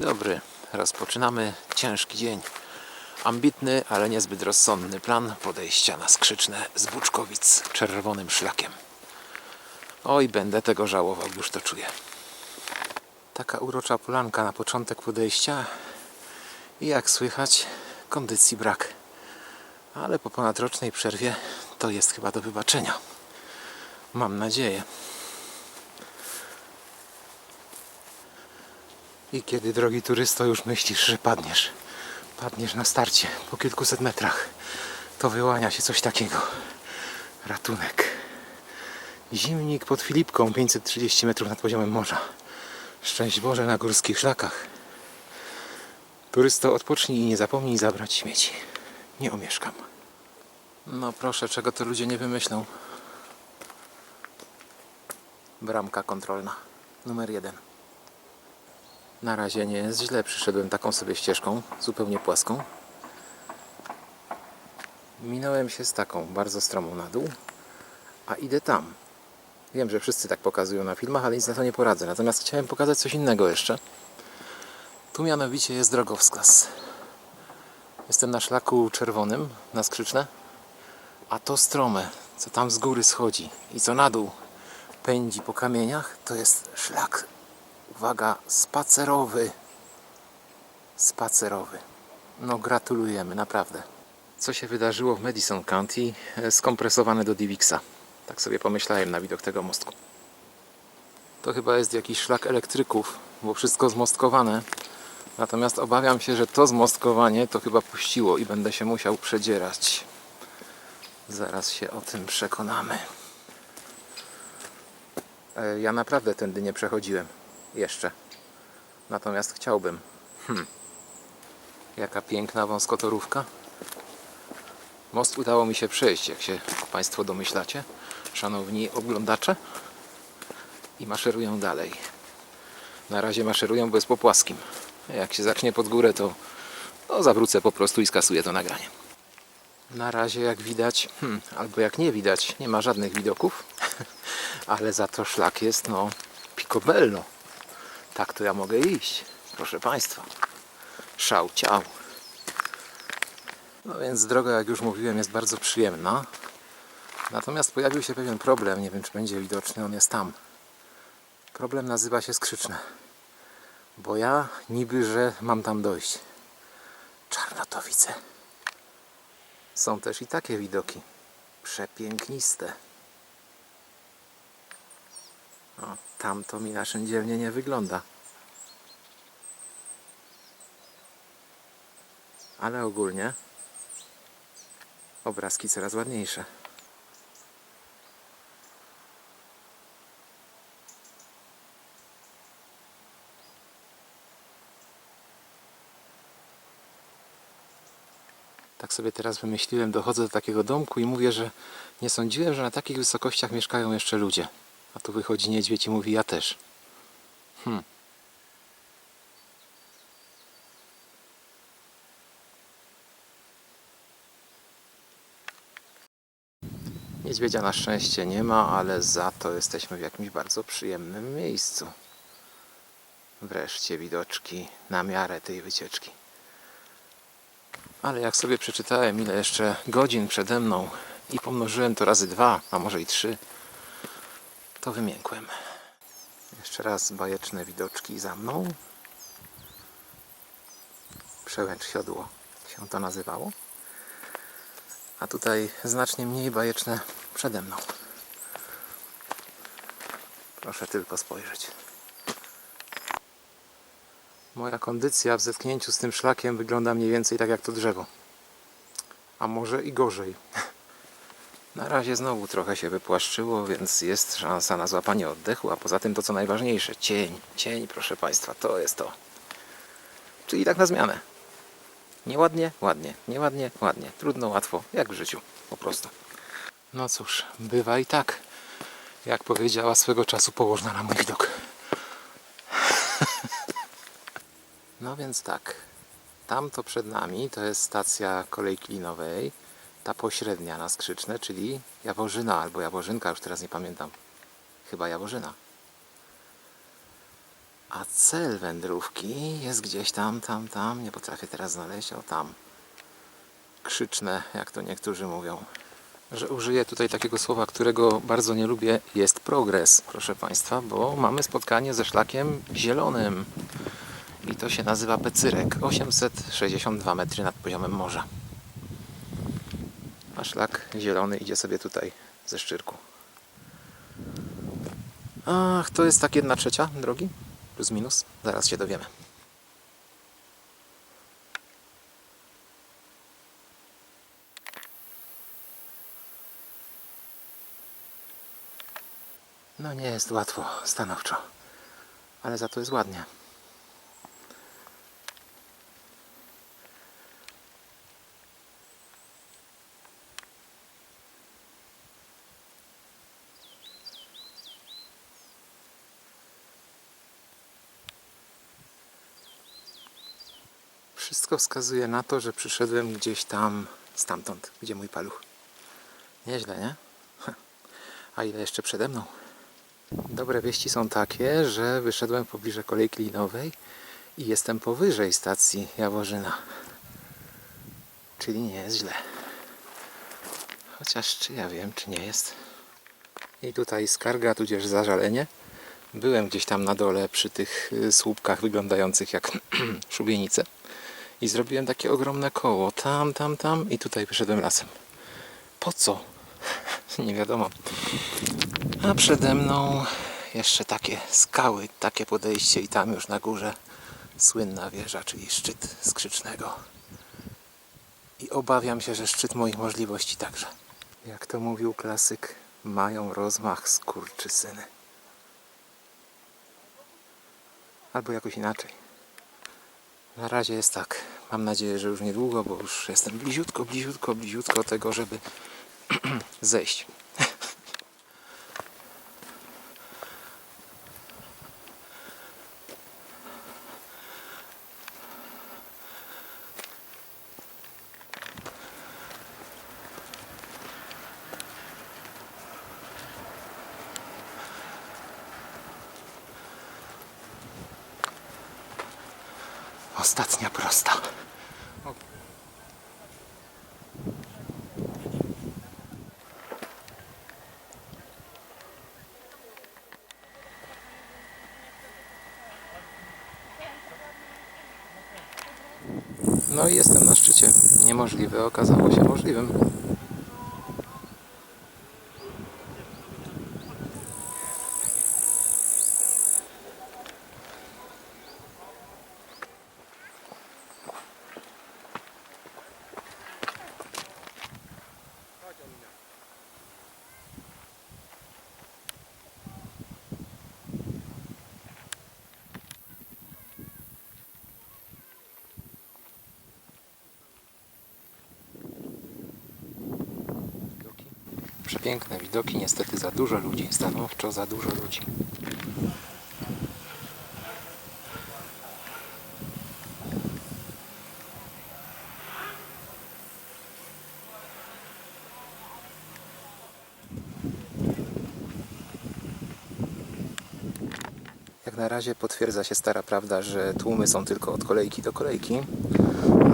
dobry. Rozpoczynamy ciężki dzień. Ambitny, ale niezbyt rozsądny plan podejścia na skrzyczne z Buczkowic czerwonym szlakiem. Oj, będę tego żałował, już to czuję. Taka urocza polanka na początek podejścia i jak słychać, kondycji brak. Ale po ponadrocznej przerwie to jest chyba do wybaczenia. Mam nadzieję. I kiedy, drogi turysto, już myślisz, że padniesz, padniesz na starcie po kilkuset metrach, to wyłania się coś takiego. Ratunek. Zimnik pod Filipką, 530 metrów nad poziomem morza. Szczęść Boże na górskich szlakach. Turysto, odpocznij i nie zapomnij zabrać śmieci. Nie omieszkam. No proszę, czego to ludzie nie wymyślą. Bramka kontrolna. Numer jeden. Na razie nie jest źle. Przyszedłem taką sobie ścieżką, zupełnie płaską. Minąłem się z taką, bardzo stromą na dół, a idę tam. Wiem, że wszyscy tak pokazują na filmach, ale nic na to nie poradzę. Natomiast chciałem pokazać coś innego jeszcze. Tu mianowicie jest drogowskaz. Jestem na szlaku czerwonym, na skrzyczne, a to strome, co tam z góry schodzi i co na dół pędzi po kamieniach, to jest szlak uwaga, spacerowy. Spacerowy. No gratulujemy, naprawdę. Co się wydarzyło w Madison County? E, Skompresowane do Divixa. Tak sobie pomyślałem na widok tego mostku. To chyba jest jakiś szlak elektryków, bo wszystko zmostkowane. Natomiast obawiam się, że to zmostkowanie to chyba puściło i będę się musiał przedzierać. Zaraz się o tym przekonamy. E, Ja naprawdę tędy nie przechodziłem. Jeszcze. Natomiast chciałbym. Hmm. Jaka piękna wąskotorówka. Most udało mi się przejść, jak się Państwo domyślacie, szanowni oglądacze. I maszeruję dalej. Na razie maszeruję, bo jest po płaskim. Jak się zacznie pod górę, to, to zawrócę po prostu i skasuję to nagranie. Na razie, jak widać, hmm, albo jak nie widać, nie ma żadnych widoków, ale za to szlak jest, no, picobello. Tak to ja mogę iść, proszę Państwa. Szał ciał. No więc droga, jak już mówiłem, jest bardzo przyjemna. Natomiast pojawił się pewien problem, nie wiem czy będzie widoczny, on jest tam. Problem nazywa się skrzyczne. Bo ja niby, że mam tam dojść. Czarnotowice. Są też i takie widoki. Przepiękniste. O, tam to mi naszędzielnie nie wygląda. Ale ogólnie obrazki coraz ładniejsze. Tak sobie teraz wymyśliłem, dochodzę do takiego domku i mówię, że nie sądziłem, że na takich wysokościach mieszkają jeszcze ludzie. A tu wychodzi niedźwiedź i mówi ja też. Hmm. Niedźwiedzia na szczęście nie ma, ale za to jesteśmy w jakimś bardzo przyjemnym miejscu. Wreszcie widoczki na miarę tej wycieczki. Ale jak sobie przeczytałem, ile jeszcze godzin przede mną i pomnożyłem to razy dwa, a może i trzy, to wymiękłem. Jeszcze raz bajeczne widoczki za mną. Przełęcz siodło się to nazywało. A tutaj znacznie mniej bajeczne przede mną. Proszę tylko spojrzeć. Moja kondycja w zetknięciu z tym szlakiem wygląda mniej więcej tak jak to drzewo. A może i gorzej. Na razie znowu trochę się wypłaszczyło, więc jest szansa na złapanie oddechu, a poza tym to co najważniejsze, cień, cień proszę Państwa, to jest to. Czyli tak na zmianę. Nieładnie, ładnie, nieładnie, ładnie. Trudno, łatwo, jak w życiu, po prostu. No cóż, bywa i tak. Jak powiedziała swego czasu położna na mój widok. No więc tak, tam to przed nami to jest stacja kolejki linowej, ta pośrednia na skrzyczne, czyli Jaworzyna albo Jaworzynka, już teraz nie pamiętam. Chyba Jaworzyna. A cel wędrówki jest gdzieś tam, tam, tam. Nie potrafię teraz znaleźć. O tam. Krzyczne, jak to niektórzy mówią. Że użyję tutaj takiego słowa, którego bardzo nie lubię. Jest progres, proszę Państwa, bo mamy spotkanie ze szlakiem zielonym. I to się nazywa Pecyrek. 862 metry nad poziomem morza. A szlak zielony idzie sobie tutaj ze Szczyrku. Ach, to jest tak jedna trzecia drogi? Plus minus? Zaraz się dowiemy. No nie jest łatwo, stanowczo. Ale za to jest ładnie. Wszystko wskazuje na to, że przyszedłem gdzieś tam, stamtąd, gdzie mój paluch. Nieźle, nie? A ile jeszcze przede mną? Dobre wieści są takie, że wyszedłem pobliże kolejki linowej i jestem powyżej stacji Jaworzyna. Czyli nie jest źle. Chociaż czy ja wiem, czy nie jest. I tutaj skarga, tudzież zażalenie. Byłem gdzieś tam na dole przy tych y, słupkach wyglądających jak szubienice. I zrobiłem takie ogromne koło. Tam, tam, tam i tutaj wyszedłem lasem. Po co? Nie wiadomo. A przede mną jeszcze takie skały, takie podejście i tam już na górze słynna wieża, czyli szczyt skrzycznego. I obawiam się, że szczyt moich możliwości także. Jak to mówił klasyk, mają rozmach skurczysyny. Albo jakoś inaczej. Na razie jest tak. Mam nadzieję, że już niedługo, bo już jestem bliziutko, bliziutko, bliziutko tego, żeby zejść. No i jestem na szczycie. Niemożliwe okazało się możliwym. Przepiękne widoki, niestety za dużo ludzi, stanowczo za dużo ludzi. Jak na razie potwierdza się stara prawda, że tłumy są tylko od kolejki do kolejki.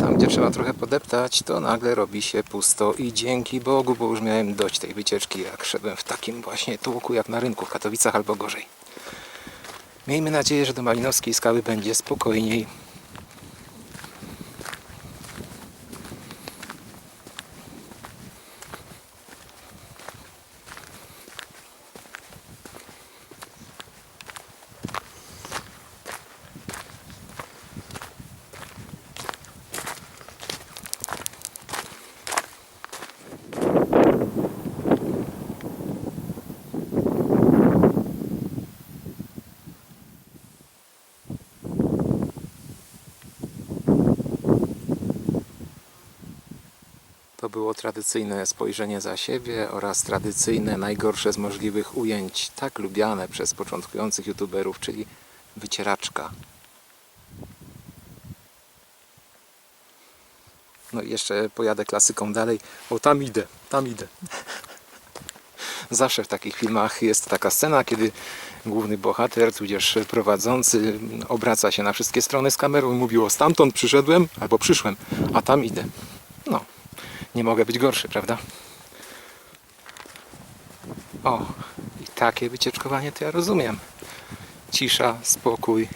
Tam, gdzie trzeba trochę podeptać, to nagle robi się pusto i dzięki Bogu, bo już miałem dość tej wycieczki, jak szedłem w takim właśnie tłoku jak na rynku w Katowicach albo gorzej. Miejmy nadzieję, że do Malinowskiej Skały będzie spokojniej. Było tradycyjne spojrzenie za siebie oraz tradycyjne, najgorsze z możliwych ujęć, tak lubiane przez początkujących youtuberów, czyli wycieraczka. No i jeszcze pojadę klasyką dalej, bo tam idę, tam idę. Zawsze w takich filmach jest taka scena, kiedy główny bohater, tudzież prowadzący, obraca się na wszystkie strony z kamerą i mówił, o stamtąd przyszedłem albo przyszłem, a tam idę. Nie mogę być gorszy, prawda? O, i takie wycieczkowanie to ja rozumiem. Cisza, spokój,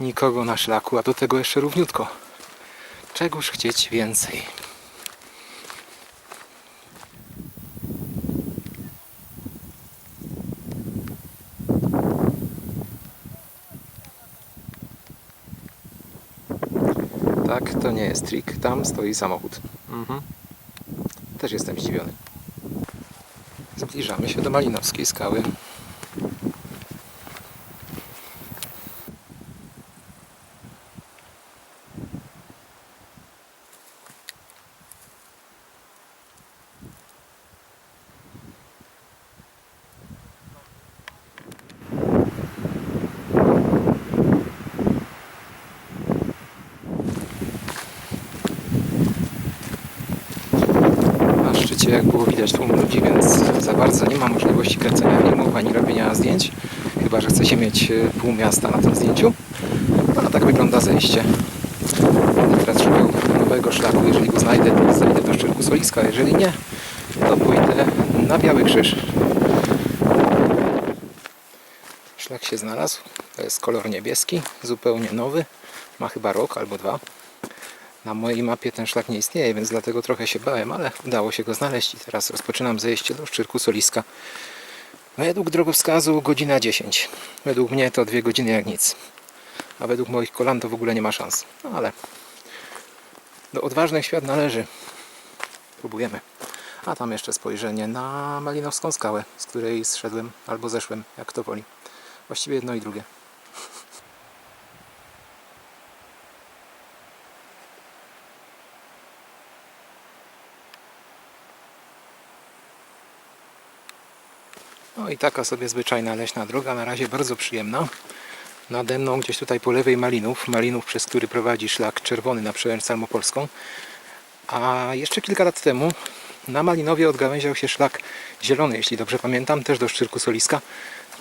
nikogo na szlaku, a do tego jeszcze równiutko. Czegoż chcieć więcej? Tak, to nie jest trik. Tam stoi samochód. Mhm. Też jestem zdziwiony. Zbliżamy się do Malinowskiej skały. Szczycie, jak było widać, tłum ludzi, więc za bardzo nie ma możliwości kręcenia filmów ani robienia zdjęć. Chyba, że chce się mieć e, pół miasta na tym zdjęciu. No, tak wygląda zejście. Będę teraz szukał nowego szlaku. Jeżeli go znajdę, to zajdę do Szczyrku Soliska. Jeżeli nie, to pójdę na Biały Krzyż. Szlak się znalazł. To jest kolor niebieski, zupełnie nowy. Ma chyba rok albo dwa. Na mojej mapie ten szlak nie istnieje, więc dlatego trochę się bałem, ale udało się go znaleźć i teraz rozpoczynam zejście do Szczyrku Soliska. Według drogowskazu godzina 10. Według mnie to dwie godziny jak nic. A według moich kolan to w ogóle nie ma szans. No ale do odważnych świat należy. Próbujemy. A tam jeszcze spojrzenie na Malinowską skałę, z której zszedłem albo zeszłem, jak to woli. Właściwie jedno i drugie. No i taka sobie zwyczajna leśna droga, na razie bardzo przyjemna. Nade mną gdzieś tutaj po lewej Malinów, Malinów, przez który prowadzi szlak czerwony na przełęcz Salmopolską. A jeszcze kilka lat temu na Malinowie odgałęział się szlak zielony, jeśli dobrze pamiętam, też do Szczyrku Soliska,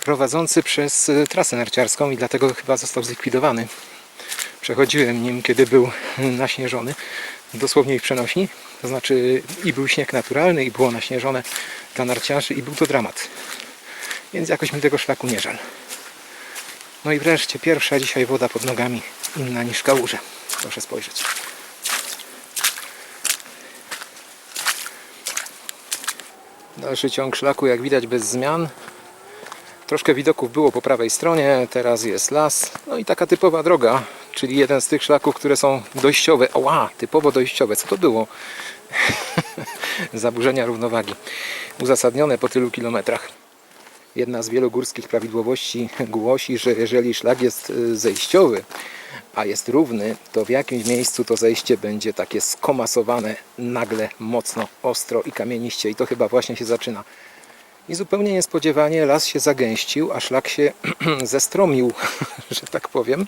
prowadzący przez e, trasę narciarską i dlatego chyba został zlikwidowany. Przechodziłem nim, kiedy był naśnieżony, dosłownie w przenośni. To znaczy i był śnieg naturalny, i było naśnieżone dla narciarzy i był to dramat. Więc jakoś mi tego szlaku nie żal. No i wreszcie pierwsza dzisiaj woda pod nogami, inna niż w kałuże. Proszę spojrzeć. Dalszy ciąg szlaku, jak widać, bez zmian. Troszkę widoków było po prawej stronie, teraz jest las. No i taka typowa droga, czyli jeden z tych szlaków, które są dojściowe. Oła, typowo dojściowe. Co to było? Zaburzenia równowagi. Uzasadnione po tylu kilometrach. Jedna z wielu górskich prawidłowości głosi, że jeżeli szlak jest y, zejściowy, a jest równy, to w jakimś miejscu to zejście będzie takie skomasowane nagle, mocno, ostro i kamieniście. I to chyba właśnie się zaczyna. I zupełnie niespodziewanie las się zagęścił, a szlak się zestromił, że tak powiem.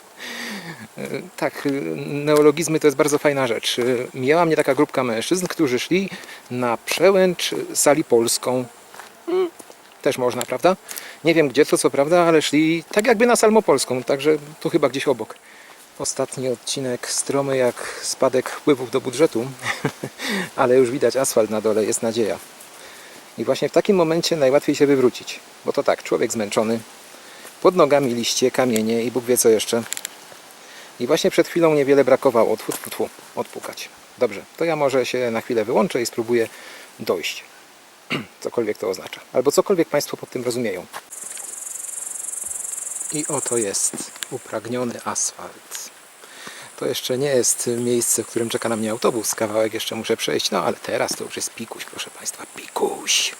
Y, Tak, y, neologizmy to jest bardzo fajna rzecz. Mijała mnie taka grupka mężczyzn, którzy szli na przełęcz sali polską. Też można, prawda? Nie wiem gdzie to, co prawda, ale szli tak jakby na Salmopolską, także tu chyba gdzieś obok. Ostatni odcinek stromy jak spadek wpływów do budżetu, ale już widać asfalt na dole, jest nadzieja. I właśnie w takim momencie najłatwiej się wywrócić, bo to tak, człowiek zmęczony, pod nogami liście, kamienie i Bóg wie co jeszcze. I właśnie przed chwilą niewiele brakowało. Tfu, tfu, tfu, odpukać. Dobrze, to ja może się na chwilę wyłączę i spróbuję dojść. Cokolwiek to oznacza. Albo cokolwiek Państwo pod tym rozumieją. I oto jest upragniony asfalt. To jeszcze nie jest miejsce, w którym czeka na mnie autobus. Kawałek jeszcze muszę przejść. No ale teraz to już jest pikuś, proszę Państwa. Pikuś.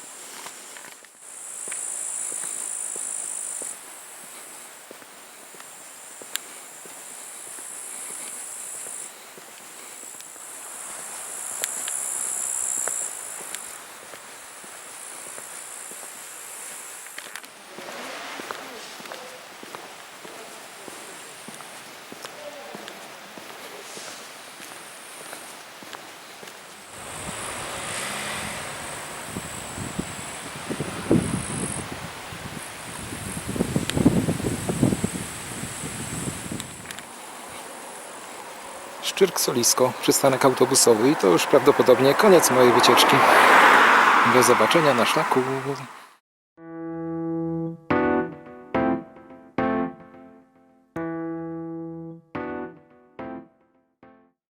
Czyrk Solisko, przystanek autobusowy i to już prawdopodobnie koniec mojej wycieczki. Do zobaczenia na szlaku.